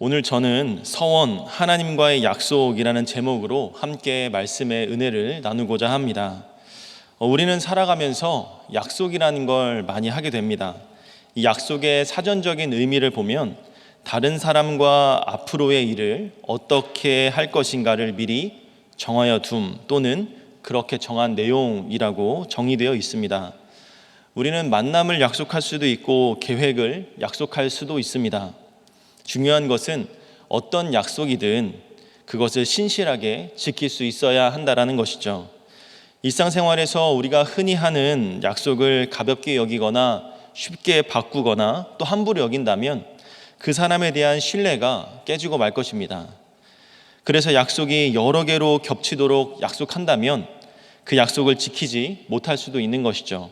오늘 저는 서원 하나님과의 약속이라는 제목으로 함께 말씀의 은혜를 나누고자 합니다. 어, 우리는 살아가면서 약속이라는 걸 많이 하게 됩니다. 이 약속의 사전적인 의미를 보면 다른 사람과 앞으로의 일을 어떻게 할 것인가를 미리 정하여 둠 또는 그렇게 정한 내용이라고 정의되어 있습니다. 우리는 만남을 약속할 수도 있고 계획을 약속할 수도 있습니다. 중요한 것은 어떤 약속이든 그것을 신실하게 지킬 수 있어야 한다라는 것이죠. 일상생활에서 우리가 흔히 하는 약속을 가볍게 여기거나 쉽게 바꾸거나 또 함부로 여긴다면 그 사람에 대한 신뢰가 깨지고 말 것입니다. 그래서 약속이 여러 개로 겹치도록 약속한다면 그 약속을 지키지 못할 수도 있는 것이죠.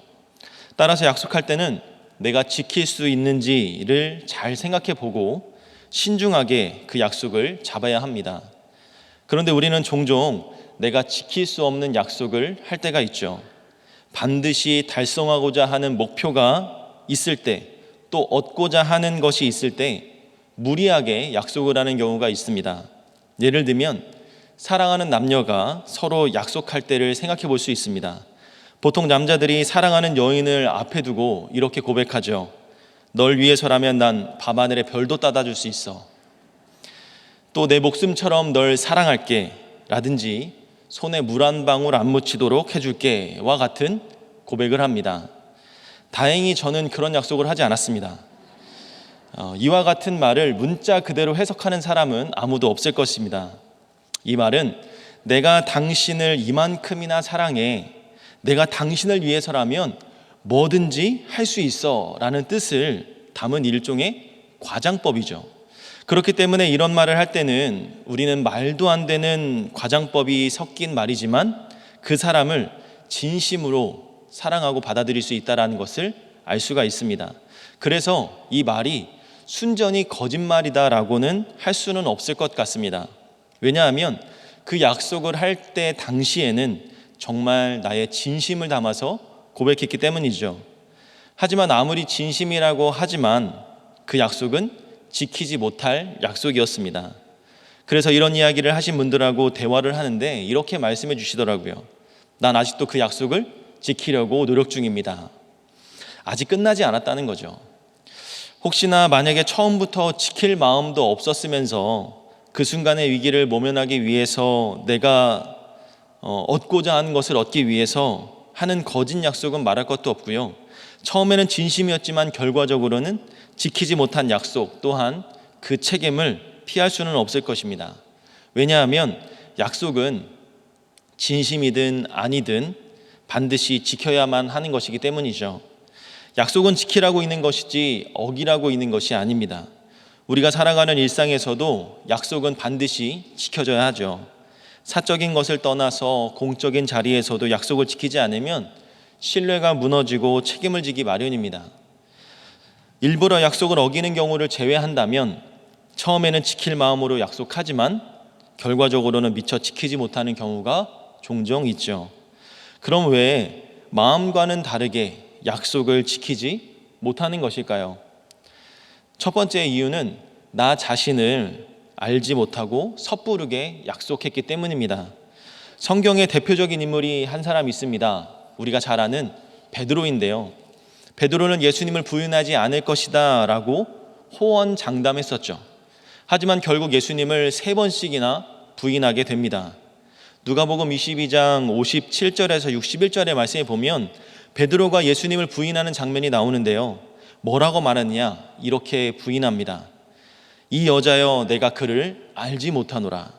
따라서 약속할 때는 내가 지킬 수 있는지를 잘 생각해 보고 신중하게 그 약속을 잡아야 합니다. 그런데 우리는 종종 내가 지킬 수 없는 약속을 할 때가 있죠. 반드시 달성하고자 하는 목표가 있을 때, 또 얻고자 하는 것이 있을 때 무리하게 약속을 하는 경우가 있습니다. 예를 들면 사랑하는 남녀가 서로 약속할 때를 생각해 볼 수 있습니다. 보통 남자들이 사랑하는 여인을 앞에 두고 이렇게 고백하죠. 널 위해서라면 난 밤하늘의 별도 따다 줄 수 있어. 또 내 목숨처럼 널 사랑할게. 라든지 손에 물 한 방울 안 묻히도록 해줄게. 와 같은 고백을 합니다. 다행히 저는 그런 약속을 하지 않았습니다. 어, 이와 같은 말을 문자 그대로 해석하는 사람은 아무도 없을 것입니다. 이 말은 내가 당신을 이만큼이나 사랑해. 내가 당신을 위해서라면 뭐든지 할 수 있어 라는 뜻을 담은 일종의 과장법이죠. 그렇기 때문에 이런 말을 할 때는 우리는 말도 안 되는 과장법이 섞인 말이지만 그 사람을 진심으로 사랑하고 받아들일 수 있다라는 것을 알 수가 있습니다. 그래서 이 말이 순전히 거짓말이다라고는 할 수는 없을 것 같습니다. 왜냐하면 그 약속을 할 때 당시에는 정말 나의 진심을 담아서 고백했기 때문이죠. 하지만 아무리 진심이라고 하지만 그 약속은 지키지 못할 약속이었습니다. 그래서 이런 이야기를 하신 분들하고 대화를 하는데 이렇게 말씀해 주시더라고요. 난 아직도 그 약속을 지키려고 노력 중입니다. 아직 끝나지 않았다는 거죠. 혹시나 만약에 처음부터 지킬 마음도 없었으면서 그 순간의 위기를 모면하기 위해서 내가 어, 얻고자 하는 것을 얻기 위해서 하는 거짓 약속은 말할 것도 없고요. 처음에는 진심이었지만 결과적으로는 지키지 못한 약속 또한 그 책임을 피할 수는 없을 것입니다. 왜냐하면 약속은 진심이든 아니든 반드시 지켜야만 하는 것이기 때문이죠. 약속은 지키라고 있는 것이지 어기라고 있는 것이 아닙니다. 우리가 살아가는 일상에서도 약속은 반드시 지켜져야 하죠. 사적인 것을 떠나서 공적인 자리에서도 약속을 지키지 않으면 신뢰가 무너지고 책임을 지기 마련입니다. 일부러 약속을 어기는 경우를 제외한다면 처음에는 지킬 마음으로 약속하지만 결과적으로는 미처 지키지 못하는 경우가 종종 있죠. 그럼 왜 마음과는 다르게 약속을 지키지 못하는 것일까요? 첫 번째 이유는 나 자신을 알지 못하고 섣부르게 약속했기 때문입니다. 성경의 대표적인 인물이 한 사람 있습니다. 우리가 잘 아는 베드로인데요. 베드로는 예수님을 부인하지 않을 것이다라고 호언 장담했었죠. 하지만 결국 예수님을 세 번씩이나 부인하게 됩니다. 누가복음 22장 57절에서 61절의 말씀에 보면 베드로가 예수님을 부인하는 장면이 나오는데요. 뭐라고 말하느냐? 이렇게 부인합니다. 이 여자여 내가 그를 알지 못하노라.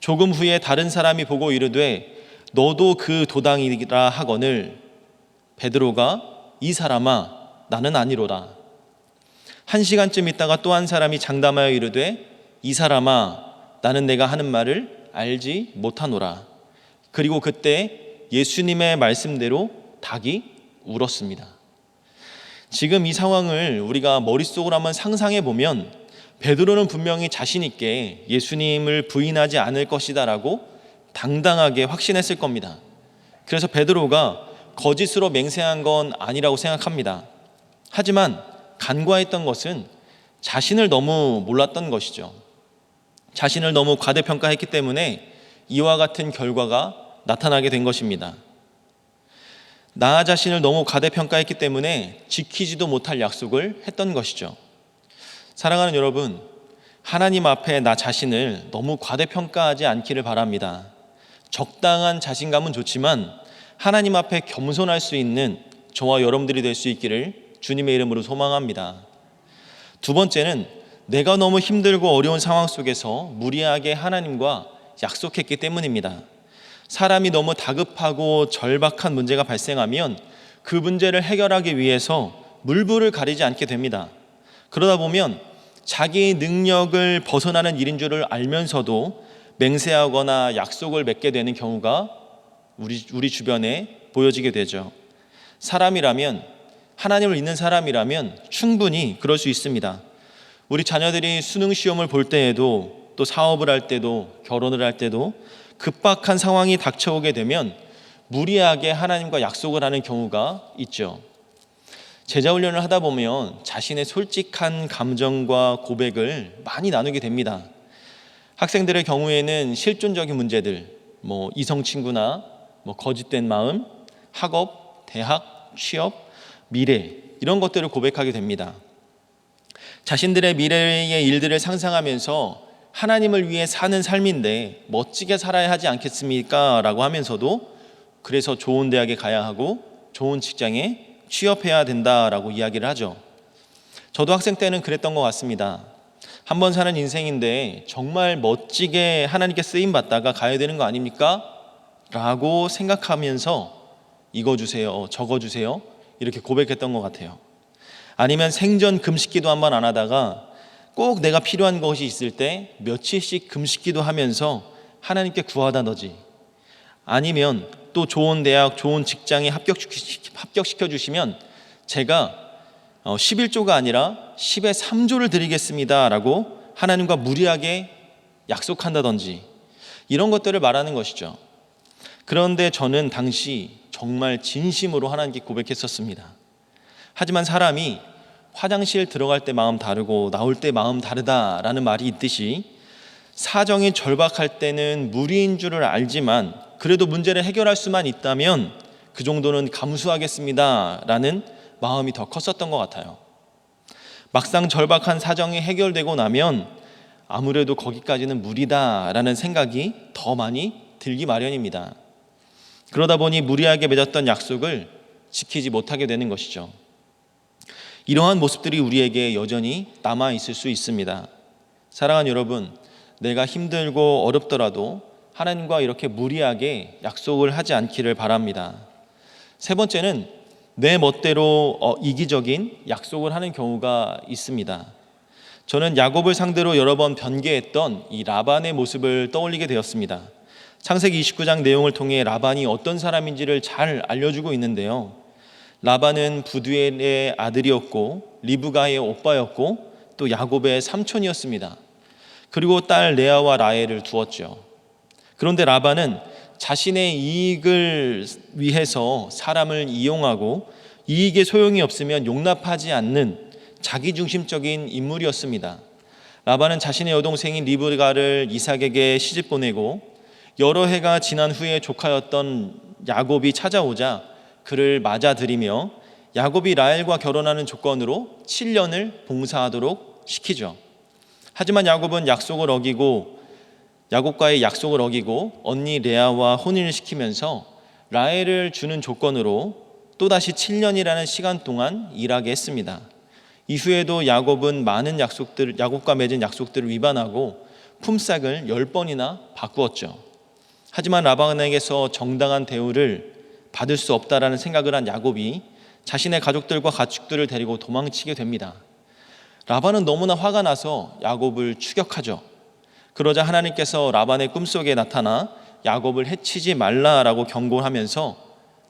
조금 후에 다른 사람이 보고 이르되 너도 그 도당이라 하거늘 베드로가 이 사람아 나는 아니로라. 한 시간쯤 있다가 또 한 사람이 장담하여 이르되 이 사람아 나는 내가 하는 말을 알지 못하노라. 그리고 그때 예수님의 말씀대로 닭이 울었습니다. 지금 이 상황을 우리가 머릿속으로 한번 상상해 보면 베드로는 분명히 자신 있게 예수님을 부인하지 않을 것이다라고 당당하게 확신했을 겁니다. 그래서 베드로가 거짓으로 맹세한 건 아니라고 생각합니다. 하지만 간과했던 것은 자신을 너무 몰랐던 것이죠. 자신을 너무 과대평가했기 때문에 이와 같은 결과가 나타나게 된 것입니다. 나 자신을 너무 과대평가했기 때문에 지키지도 못할 약속을 했던 것이죠. 사랑하는 여러분, 하나님 앞에 나 자신을 너무 과대평가하지 않기를 바랍니다. 적당한 자신감은 좋지만 하나님 앞에 겸손할 수 있는 저와 여러분들이 될 수 있기를 주님의 이름으로 소망합니다. 두 번째는 내가 너무 힘들고 어려운 상황 속에서 무리하게 하나님과 약속했기 때문입니다. 사람이 너무 다급하고 절박한 문제가 발생하면 그 문제를 해결하기 위해서 물불을 가리지 않게 됩니다. 그러다 보면 자기의 능력을 벗어나는 일인 줄을 알면서도 맹세하거나 약속을 맺게 되는 경우가 우리, 우리 주변에 보여지게 되죠. 사람이라면, 하나님을 믿는 사람이라면 충분히 그럴 수 있습니다. 우리 자녀들이 수능 시험을 볼 때에도 또 사업을 할 때도 결혼을 할 때도 급박한 상황이 닥쳐오게 되면 무리하게 하나님과 약속을 하는 경우가 있죠. 제자 훈련을 하다 보면 자신의 솔직한 감정과 고백을 많이 나누게 됩니다. 학생들의 경우에는 실존적인 문제들, 뭐 이성 친구나 뭐 거짓된 마음, 학업, 대학, 취업, 미래 이런 것들을 고백하게 됩니다. 자신들의 미래의 일들을 상상하면서 하나님을 위해 사는 삶인데 멋지게 살아야 하지 않겠습니까? 라고 하면서도 그래서 좋은 대학에 가야 하고 좋은 직장에 취업해야 된다라고 이야기를 하죠. 저도 학생 때는 그랬던 것 같습니다. 한 번 사는 인생인데 정말 멋지게 하나님께 쓰임 받다가 가야 되는 거 아닙니까? 라고 생각하면서 이거 주세요, 저거 주세요. 이렇게 고백했던 것 같아요. 아니면 생전 금식기도 한 번 안 하다가 꼭 내가 필요한 것이 있을 때 며칠씩 금식기도 하면서 하나님께 구하다 너지. 아니면 또 좋은 대학, 좋은 직장에 합격시켜 주시면 제가 11조가 어, 아니라 10의 3조를 드리겠습니다. 라고 하나님과 무리하게 약속한다든지 이런 것들을 말하는 것이죠. 그런데 저는 당시 정말 진심으로 하나님께 고백했었습니다. 하지만 사람이 화장실 들어갈 때 마음 다르고 나올 때 마음 다르다라는 말이 있듯이 사정이 절박할 때는 무리인 줄을 알지만 그래도 문제를 해결할 수만 있다면 그 정도는 감수하겠습니다 라는 마음이 더 컸었던 것 같아요. 막상 절박한 사정이 해결되고 나면 아무래도 거기까지는 무리다 라는 생각이 더 많이 들기 마련입니다. 그러다 보니 무리하게 맺었던 약속을 지키지 못하게 되는 것이죠. 이러한 모습들이 우리에게 여전히 남아 있을 수 있습니다. 사랑하는 여러분, 내가 힘들고 어렵더라도 하나님과 이렇게 무리하게 약속을 하지 않기를 바랍니다. 세 번째는 내 멋대로 어, 이기적인 약속을 하는 경우가 있습니다. 저는 야곱을 상대로 여러 번 변개했던 이 라반의 모습을 떠올리게 되었습니다. 창세기 29장 내용을 통해 라반이 어떤 사람인지를 잘 알려주고 있는데요. 라반은 부두엘의 아들이었고 리브가의 오빠였고 또 야곱의 삼촌이었습니다. 그리고 딸 레아와 라헬을 두었죠. 그런데 라반은 자신의 이익을 위해서 사람을 이용하고 이익에 소용이 없으면 용납하지 않는 자기중심적인 인물이었습니다. 라반은 자신의 여동생인 리브가를 이삭에게 시집 보내고 여러 해가 지난 후에 조카였던 야곱이 찾아오자 그를 맞아들이며 야곱이 라헬과 결혼하는 조건으로 7년을 봉사하도록 시키죠. 하지만 야곱은 약속을 어기고 야곱과의 약속을 어기고 언니 레아와 혼인을 시키면서 라헬을 주는 조건으로 또다시 7년이라는 시간 동안 일하게 했습니다. 이후에도 야곱은 많은 약속들 야곱과 맺은 약속들을 위반하고 품삯을 10번이나 바꾸었죠. 하지만 라반에게서 정당한 대우를 받을 수 없다라는 생각을 한 야곱이 자신의 가족들과 가축들을 데리고 도망치게 됩니다. 라반은 너무나 화가 나서 야곱을 추격하죠. 그러자 하나님께서 라반의 꿈속에 나타나 야곱을 해치지 말라라고 경고하면서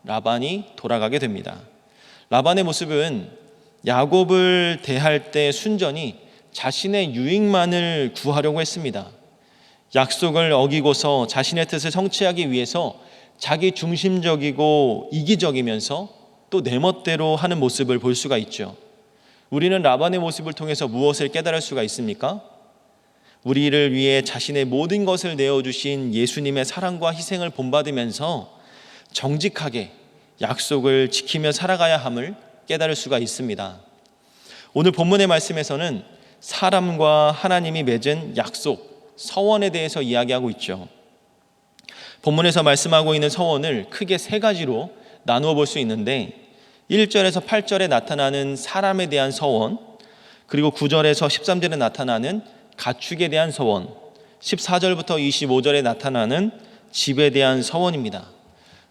라반이 돌아가게 됩니다. 라반의 모습은 야곱을 대할 때 순전히 자신의 유익만을 구하려고 했습니다. 약속을 어기고서 자신의 뜻을 성취하기 위해서 자기 중심적이고 이기적이면서 또 내 멋대로 하는 모습을 볼 수가 있죠. 우리는 라반의 모습을 통해서 무엇을 깨달을 수가 있습니까? 우리를 위해 자신의 모든 것을 내어주신 예수님의 사랑과 희생을 본받으면서 정직하게 약속을 지키며 살아가야 함을 깨달을 수가 있습니다. 오늘 본문의 말씀에서는 사람과 하나님이 맺은 약속, 서원에 대해서 이야기하고 있죠. 본문에서 말씀하고 있는 서원을 크게 세 가지로 나누어 볼 수 있는데 1절에서 8절에 나타나는 사람에 대한 서원, 그리고 9절에서 13절에 나타나는 가축에 대한 서원, 14절부터 25절에 나타나는 집에 대한 서원입니다.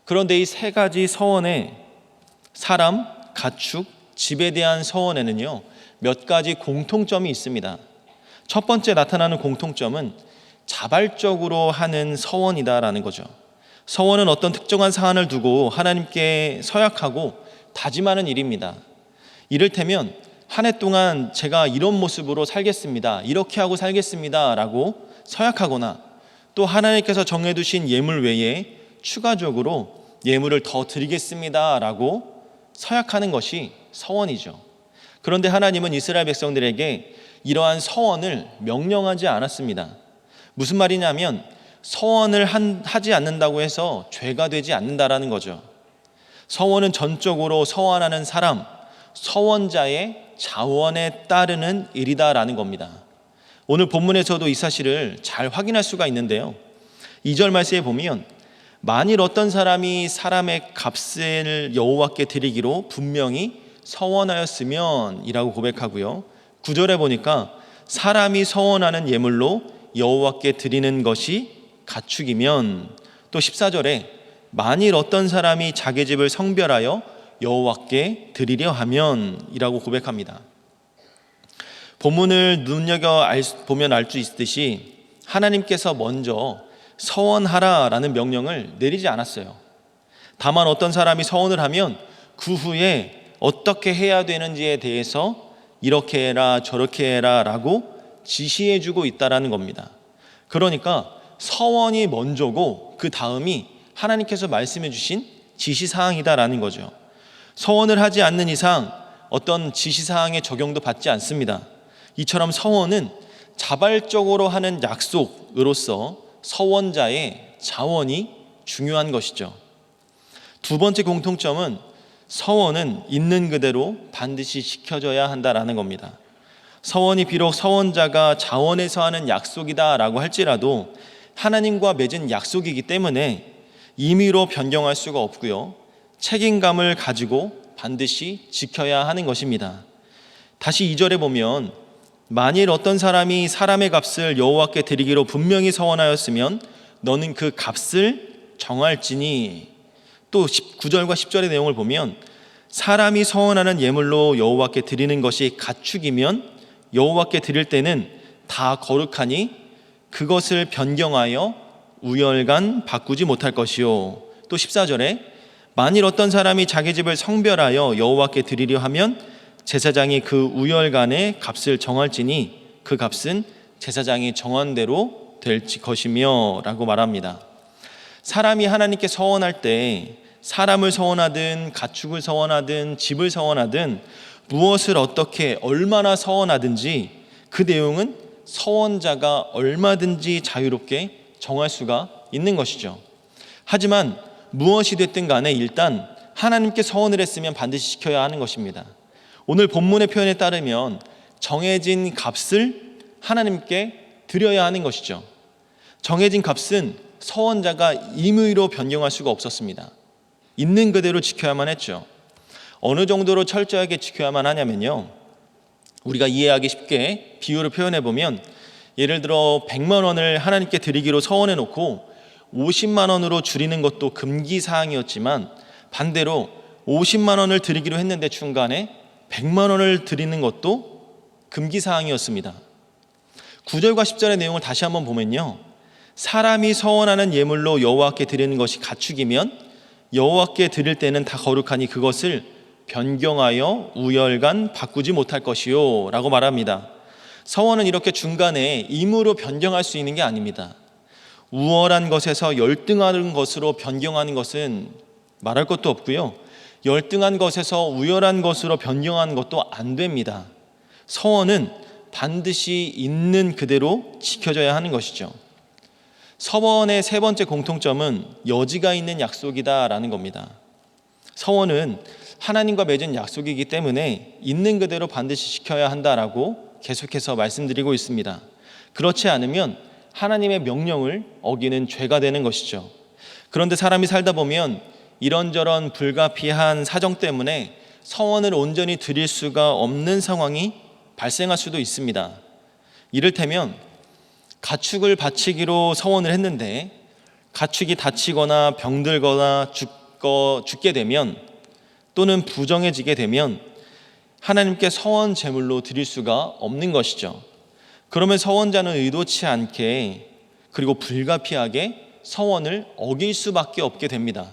그런데 이 세 가지 서원에 사람, 가축, 집에 대한 서원에는요, 몇 가지 공통점이 있습니다. 첫 번째 나타나는 공통점은 자발적으로 하는 서원이다라는 거죠. 서원은 어떤 특정한 사안을 두고 하나님께 서약하고 다짐하는 일입니다. 이를테면 한 해 동안 제가 이런 모습으로 살겠습니다. 이렇게 하고 살겠습니다. 라고 서약하거나 또 하나님께서 정해두신 예물 외에 추가적으로 예물을 더 드리겠습니다. 라고 서약하는 것이 서원이죠. 그런데 하나님은 이스라엘 백성들에게 이러한 서원을 명령하지 않았습니다. 무슨 말이냐면 서원을 한, 하지 않는다고 해서 죄가 되지 않는다라는 거죠. 서원은 전적으로 서원하는 사람, 서원자의 자원에 따르는 일이다라는 겁니다. 오늘 본문에서도 이 사실을 잘 확인할 수가 있는데요. 2절 말씀에 보면 만일 어떤 사람이 사람의 값을 여호와께 드리기로 분명히 서원하였으면이라고 고백하고요. 9절에 보니까 사람이 서원하는 예물로 여호와께 드리는 것이 가축이면 또 14절에 만일 어떤 사람이 자기 집을 성별하여 여호와께 드리려 하면이라고 고백합니다. 본문을 눈여겨 알, 보면 알 수 있듯이 하나님께서 먼저 서원하라라는 명령을 내리지 않았어요. 다만 어떤 사람이 서원을 하면 그 후에 어떻게 해야 되는지에 대해서 이렇게 해라 저렇게 해라라고 지시해 주고 있다라는 겁니다. 그러니까 서원이 먼저고 그 다음이 하나님께서 말씀해 주신 지시 사항이다라는 거죠. 서원을 하지 않는 이상 어떤 지시 사항의 적용도 받지 않습니다. 이처럼 서원은 자발적으로 하는 약속으로서 서원자의 자원이 중요한 것이죠. 두 번째 공통점은 서원은 있는 그대로 반드시 지켜져야 한다라는 겁니다. 서원이 비록 서원자가 자원에서 하는 약속이다라고 할지라도 하나님과 맺은 약속이기 때문에 임의로 변경할 수가 없고요. 책임감을 가지고 반드시 지켜야 하는 것입니다. 다시 2절에 보면 만일 어떤 사람이 사람의 값을 여호와께 드리기로 분명히 서원하였으면 너는 그 값을 정할지니 또 9절과 10절의 내용을 보면 사람이 서원하는 예물로 여호와께 드리는 것이 가축이면 여호와께 드릴 때는 다 거룩하니 그것을 변경하여 우열간 바꾸지 못할 것이요 또 14절에 만일 어떤 사람이 자기 집을 성별하여 여호와께 드리려 하면 제사장이 그 우열간의 값을 정할지니 그 값은 제사장이 정한 대로 될 것이며 라고 말합니다. 사람이 하나님께 서원할 때 사람을 서원하든 가축을 서원하든 집을 서원하든 무엇을 어떻게 얼마나 서원하든지 그 내용은 서원자가 얼마든지 자유롭게 정할 수가 있는 것이죠. 하지만 무엇이 됐든 간에 일단 하나님께 서원을 했으면 반드시 지켜야 하는 것입니다. 오늘 본문의 표현에 따르면 정해진 값을 하나님께 드려야 하는 것이죠. 정해진 값은 서원자가 임의로 변경할 수가 없었습니다. 있는 그대로 지켜야만 했죠. 어느 정도로 철저하게 지켜야만 하냐면요. 우리가 이해하기 쉽게 비유를 표현해 보면 예를 들어 100만 원을 하나님께 드리기로 서원해 놓고 50만 원으로 줄이는 것도 금기 사항이었지만 반대로 50만 원을 드리기로 했는데 중간에 100만 원을 드리는 것도 금기 사항이었습니다. 9절과 10절의 내용을 다시 한번 보면요. 사람이 서원하는 예물로 여호와께 드리는 것이 가축이면 여호와께 드릴 때는 다 거룩하니 그것을 변경하여 우열간 바꾸지 못할 것이요 라고 말합니다. 서원은 이렇게 중간에 임으로 변경할 수 있는 게 아닙니다. 우월한 것에서 열등하는 것으로 변경하는 것은 말할 것도 없고요. 열등한 것에서 우열한 것으로 변경한 것도 안 됩니다. 서원은 반드시 있는 그대로 지켜져야 하는 것이죠. 서원의 세 번째 공통점은 여지가 있는 약속이다라는 겁니다. 서원은 하나님과 맺은 약속이기 때문에 있는 그대로 반드시 지켜야 한다라고 계속해서 말씀드리고 있습니다. 그렇지 않으면 하나님의 명령을 어기는 죄가 되는 것이죠. 그런데 사람이 살다 보면 이런저런 불가피한 사정 때문에 서원을 온전히 드릴 수가 없는 상황이 발생할 수도 있습니다. 이를테면 가축을 바치기로 서원을 했는데 가축이 다치거나 병들거나 죽거, 죽게 되면 또는 부정해지게 되면 하나님께 서원 제물로 드릴 수가 없는 것이죠. 그러면 서원자는 의도치 않게 그리고 불가피하게 서원을 어길 수밖에 없게 됩니다.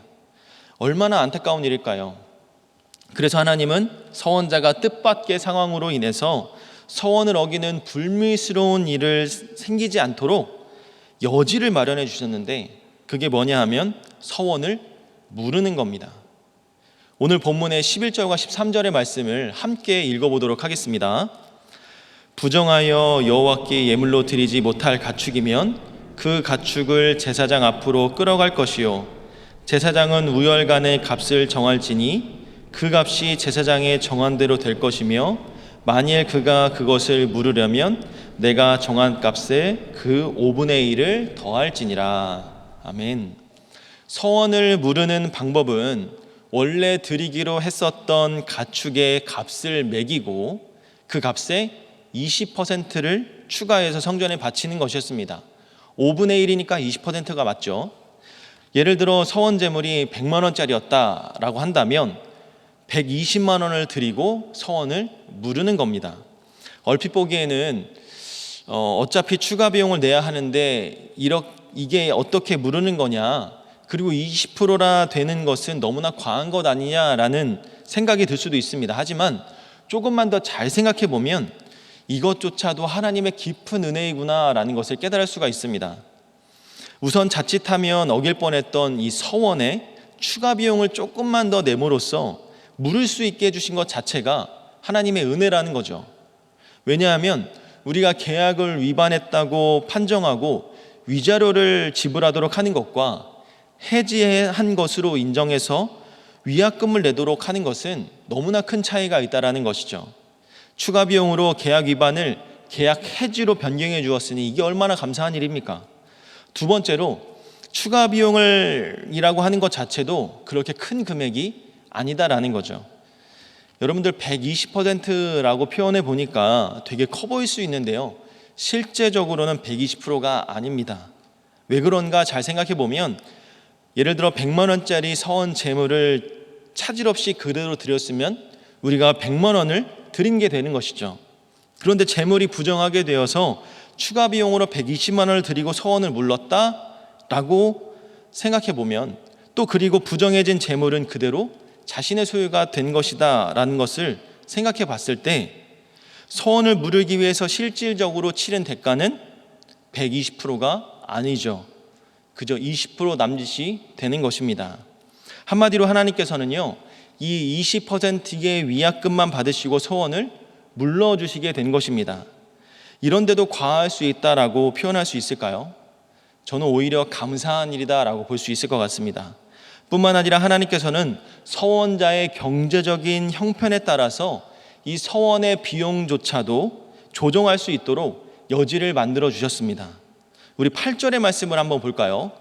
얼마나 안타까운 일일까요? 그래서 하나님은 서원자가 뜻밖의 상황으로 인해서 서원을 어기는 불미스러운 일을 생기지 않도록 여지를 마련해 주셨는데 그게 뭐냐 하면 서원을 무르는 겁니다. 오늘 본문의 11절과 13절의 말씀을 함께 읽어보도록 하겠습니다. 부정하여 여호와께 예물로 드리지 못할 가축이면 그 가축을 제사장 앞으로 끌어갈 것이요 제사장은 우열간의 값을 정할지니 그 값이 제사장의 정한 대로 될 것이며 만일 그가 그것을 물으려면 내가 정한 값에 그 5분의 1을 더할지니라. 아멘. 서원을 물으는 방법은 원래 드리기로 했었던 가축의 값을 매기고 그 값에 20%를 추가해서 성전에 바치는 것이었습니다. 5분의 1이니까 20%가 맞죠. 예를 들어 서원 제물이 100만 원짜리였다라고 한다면 120만 원을 드리고 서원을 무르는 겁니다. 얼핏 보기에는 어, 어차피 추가 비용을 내야 하는데 이게 어떻게 무르는 거냐 그리고 20%라 되는 것은 너무나 과한 것 아니냐라는 생각이 들 수도 있습니다. 하지만 조금만 더 잘 생각해 보면 이것조차도 하나님의 깊은 은혜이구나라는 것을 깨달을 수가 있습니다. 우선 자칫하면 어길 뻔했던 이 서원에 추가 비용을 조금만 더 내므로써 물을 수 있게 해주신 것 자체가 하나님의 은혜라는 거죠. 왜냐하면 우리가 계약을 위반했다고 판정하고 위자료를 지불하도록 하는 것과 해지한 것으로 인정해서 위약금을 내도록 하는 것은 너무나 큰 차이가 있다라는 것이죠. 추가 비용으로 계약 위반을 계약 해지로 변경해 주었으니 이게 얼마나 감사한 일입니까? 두 번째로 추가 비용을 이라고 하는 것 자체도 그렇게 큰 금액이 아니다라는 거죠. 여러분들 120%라고 표현해 보니까 되게 커 보일 수 있는데요. 실제적으로는 120%가 아닙니다. 왜 그런가 잘 생각해 보면 예를 들어 100만 원짜리 서원 재물을 차질 없이 그대로 드렸으면 우리가 100만 원을 드린 게 되는 것이죠. 그런데 재물이 부정하게 되어서 추가 비용으로 120만 원을 드리고 서원을 물렀다라고 생각해 보면 또 그리고 부정해진 재물은 그대로 자신의 소유가 된 것이다라는 것을 생각해 봤을 때 서원을 물으기 위해서 실질적으로 치른 대가는 120%가 아니죠. 그저 20% 남짓이 되는 것입니다. 한마디로 하나님께서는요, 이 20%의 위약금만 받으시고 소원을 물러주시게 된 것입니다. 이런데도 과할 수 있다라고 표현할 수 있을까요? 저는 오히려 감사한 일이다라고 볼 수 있을 것 같습니다. 뿐만 아니라 하나님께서는 서원자의 경제적인 형편에 따라서 이 서원의 비용조차도 조정할 수 있도록 여지를 만들어 주셨습니다. 우리 8절의 말씀을 한번 볼까요?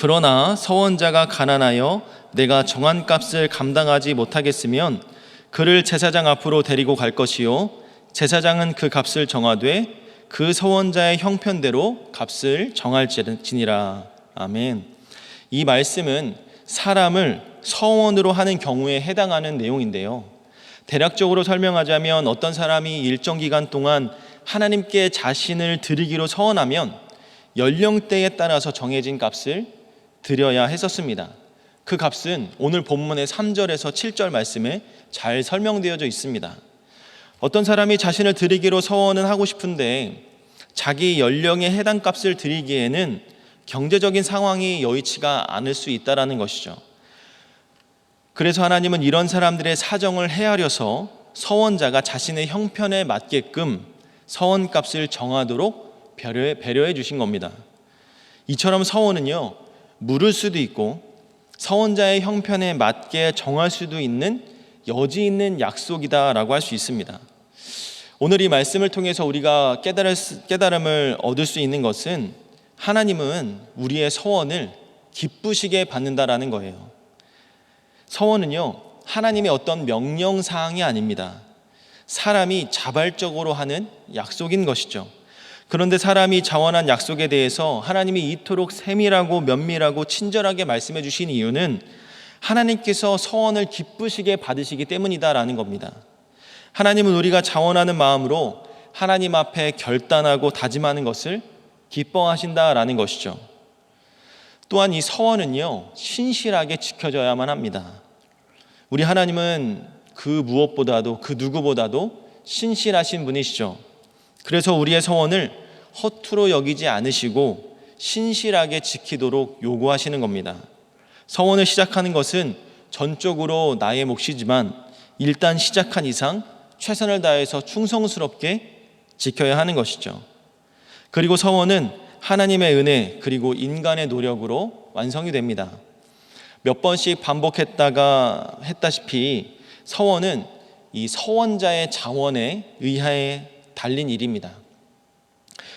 그러나 서원자가 가난하여 내가 정한 값을 감당하지 못하겠으면 그를 제사장 앞으로 데리고 갈 것이요 제사장은 그 값을 정하되 그 서원자의 형편대로 값을 정할지니라 아멘. 이 말씀은 사람을 서원으로 하는 경우에 해당하는 내용인데요. 대략적으로 설명하자면 어떤 사람이 일정 기간 동안 하나님께 자신을 드리기로 서원하면 연령대에 따라서 정해진 값을 드려야 했었습니다. 그 값은 오늘 본문의 3절에서 7절 말씀에 잘 설명되어져 있습니다. 어떤 사람이 자신을 드리기로 서원은 하고 싶은데 자기 연령에 해당 값을 드리기에는 경제적인 상황이 여의치가 않을 수 있다라는 것이죠. 그래서 하나님은 이런 사람들의 사정을 헤아려서 서원자가 자신의 형편에 맞게끔 서원값을 정하도록 배려해, 배려해 주신 겁니다. 이처럼 서원은요, 물을 수도 있고 서원자의 형편에 맞게 정할 수도 있는 여지 있는 약속이다라고 할 수 있습니다. 오늘 이 말씀을 통해서 우리가 깨달을, 깨달음을 얻을 수 있는 것은 하나님은 우리의 서원을 기쁘시게 받는다라는 거예요. 서원은요, 하나님의 어떤 명령 사항이 아닙니다. 사람이 자발적으로 하는 약속인 것이죠. 그런데 사람이 자원한 약속에 대해서 하나님이 이토록 세밀하고 면밀하고 친절하게 말씀해 주신 이유는 하나님께서 서원을 기쁘시게 받으시기 때문이다라는 겁니다. 하나님은 우리가 자원하는 마음으로 하나님 앞에 결단하고 다짐하는 것을 기뻐하신다라는 것이죠. 또한 이 서원은요, 신실하게 지켜져야만 합니다. 우리 하나님은 그 무엇보다도 그 누구보다도 신실하신 분이시죠. 그래서 우리의 서원을 허투루 여기지 않으시고 신실하게 지키도록 요구하시는 겁니다. 서원을 시작하는 것은 전적으로 나의 몫이지만 일단 시작한 이상 최선을 다해서 충성스럽게 지켜야 하는 것이죠. 그리고 서원은 하나님의 은혜 그리고 인간의 노력으로 완성이 됩니다. 몇 번씩 반복했다가 했다시피 서원은 이 서원자의 자원에 의하에 달린 일입니다.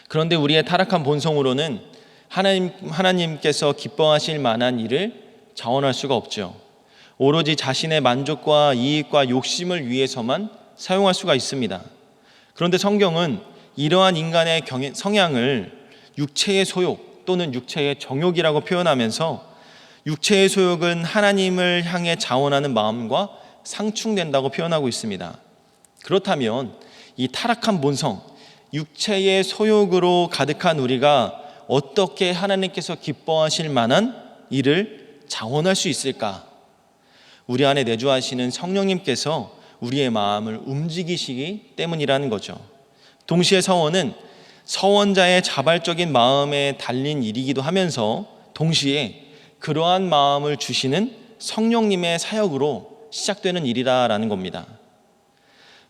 그런데 우리의 타락한 본성으로는 하나님, 하나님께서 기뻐하실 만한 일을 자원할 수가 없죠. 오로지 자신의 만족과 이익과 욕심을 위해서만 사용할 수가 있습니다. 그런데 성경은 이러한 인간의 성향을 육체의 소욕 또는 육체의 정욕이라고 표현하면서 육체의 소욕은 하나님을 향해 자원하는 마음과 상충된다고 표현하고 있습니다. 그렇다면 이 타락한 본성, 육체의 소욕으로 가득한 우리가 어떻게 하나님께서 기뻐하실 만한 일을 자원할 수 있을까? 우리 안에 내주하시는 성령님께서 우리의 마음을 움직이시기 때문이라는 거죠. 동시에 서원은 서원자의 자발적인 마음에 달린 일이기도 하면서 동시에 그러한 마음을 주시는 성령님의 사역으로 시작되는 일이라라는 겁니다.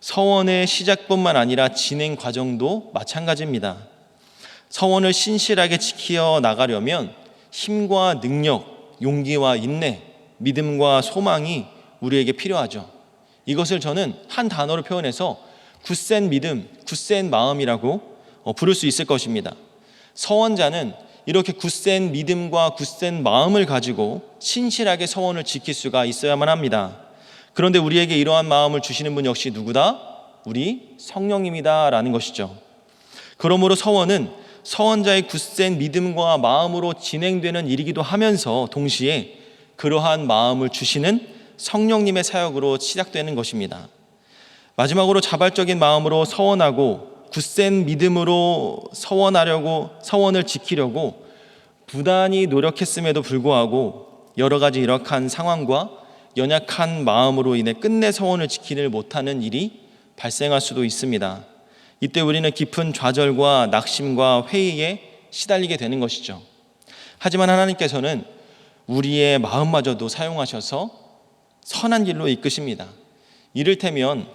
서원의 시작뿐만 아니라 진행 과정도 마찬가지입니다. 서원을 신실하게 지키어 나가려면 힘과 능력, 용기와 인내, 믿음과 소망이 우리에게 필요하죠. 이것을 저는 한 단어로 표현해서 굳센 믿음, 굳센 마음이라고 어, 부를 수 있을 것입니다. 서원자는 이렇게 굳센 믿음과 굳센 마음을 가지고 신실하게 서원을 지킬 수가 있어야만 합니다. 그런데 우리에게 이러한 마음을 주시는 분 역시 누구다? 우리 성령님이다라는 것이죠. 그러므로 서원은 서원자의 굳센 믿음과 마음으로 진행되는 일이기도 하면서 동시에 그러한 마음을 주시는 성령님의 사역으로 시작되는 것입니다. 마지막으로 자발적인 마음으로 서원하고 굳센 믿음으로 서원하려고 서원을 지키려고 부단히 노력했음에도 불구하고 여러 가지 이러한 상황과 연약한 마음으로 인해 끝내 서원을 지키를 못하는 일이 발생할 수도 있습니다. 이때 우리는 깊은 좌절과 낙심과 회의에 시달리게 되는 것이죠. 하지만 하나님께서는 우리의 마음마저도 사용하셔서 선한 길로 이끄십니다. 이를테면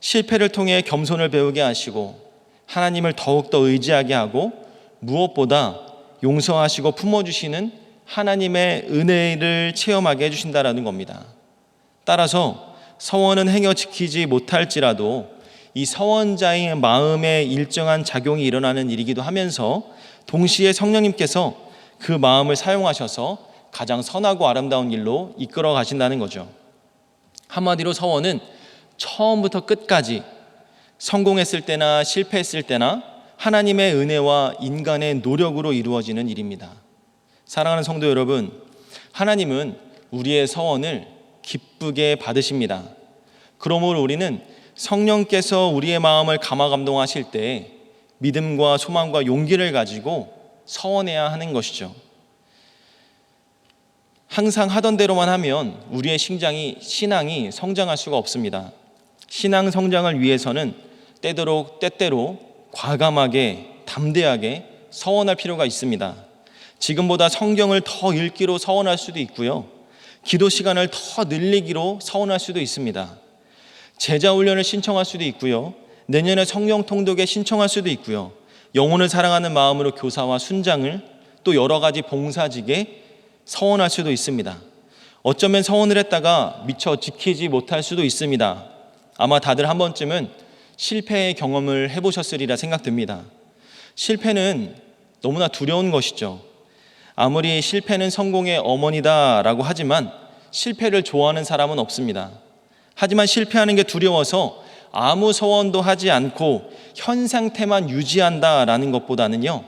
실패를 통해 겸손을 배우게 하시고 하나님을 더욱더 의지하게 하고 무엇보다 용서하시고 품어주시는 하나님의 은혜를 체험하게 해주신다라는 겁니다. 따라서 서원은 행여 지키지 못할지라도 이 서원자의 마음에 일정한 작용이 일어나는 일이기도 하면서 동시에 성령님께서 그 마음을 사용하셔서 가장 선하고 아름다운 길로 이끌어 가신다는 거죠. 한마디로 서원은 처음부터 끝까지 성공했을 때나 실패했을 때나 하나님의 은혜와 인간의 노력으로 이루어지는 일입니다. 사랑하는 성도 여러분, 하나님은 우리의 서원을 기쁘게 받으십니다. 그러므로 우리는 성령께서 우리의 마음을 감화 감동하실 때 믿음과 소망과 용기를 가지고 서원해야 하는 것이죠. 항상 하던 대로만 하면 우리의 신장이 신앙이 성장할 수가 없습니다. 신앙 성장을 위해서는 때도록 때때로 과감하게 담대하게 서원할 필요가 있습니다. 지금보다 성경을 더 읽기로 서원할 수도 있고요. 기도 시간을 더 늘리기로 서원할 수도 있습니다. 제자 훈련을 신청할 수도 있고요. 내년에 성령 통독에 신청할 수도 있고요. 영혼을 사랑하는 마음으로 교사와 순장을 또 여러 가지 봉사직에 서원할 수도 있습니다. 어쩌면 서원을 했다가 미처 지키지 못할 수도 있습니다. 아마 다들 한 번쯤은 실패의 경험을 해보셨으리라 생각됩니다. 실패는 너무나 두려운 것이죠. 아무리 실패는 성공의 어머니다라고 하지만 실패를 좋아하는 사람은 없습니다. 하지만 실패하는 게 두려워서 아무 소원도 하지 않고 현 상태만 유지한다라는 것보다는요.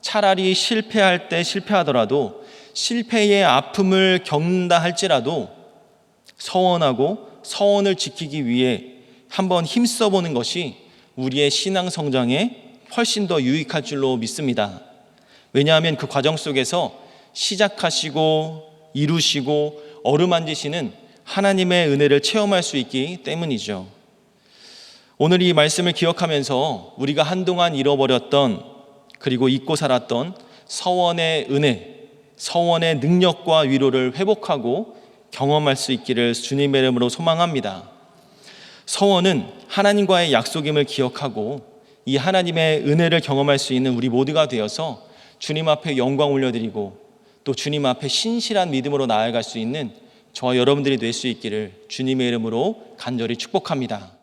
차라리 실패할 때 실패하더라도 실패의 아픔을 겪는다 할지라도 서원하고 서원을 지키기 위해 한번 힘써 보는 것이 우리의 신앙 성장에 훨씬 더 유익할 줄로 믿습니다. 왜냐하면 그 과정 속에서 시작하시고 이루시고 어루만지시는 하나님의 은혜를 체험할 수 있기 때문이죠. 오늘 이 말씀을 기억하면서 우리가 한동안 잃어버렸던 그리고 잊고 살았던 서원의 은혜, 서원의 능력과 위로를 회복하고 경험할 수 있기를 주님의 이름으로 소망합니다. 서원은 하나님과의 약속임을 기억하고 이 하나님의 은혜를 경험할 수 있는 우리 모두가 되어서 주님 앞에 영광 올려드리고 또 주님 앞에 신실한 믿음으로 나아갈 수 있는 저와 여러분들이 될 수 있기를 주님의 이름으로 간절히 축복합니다.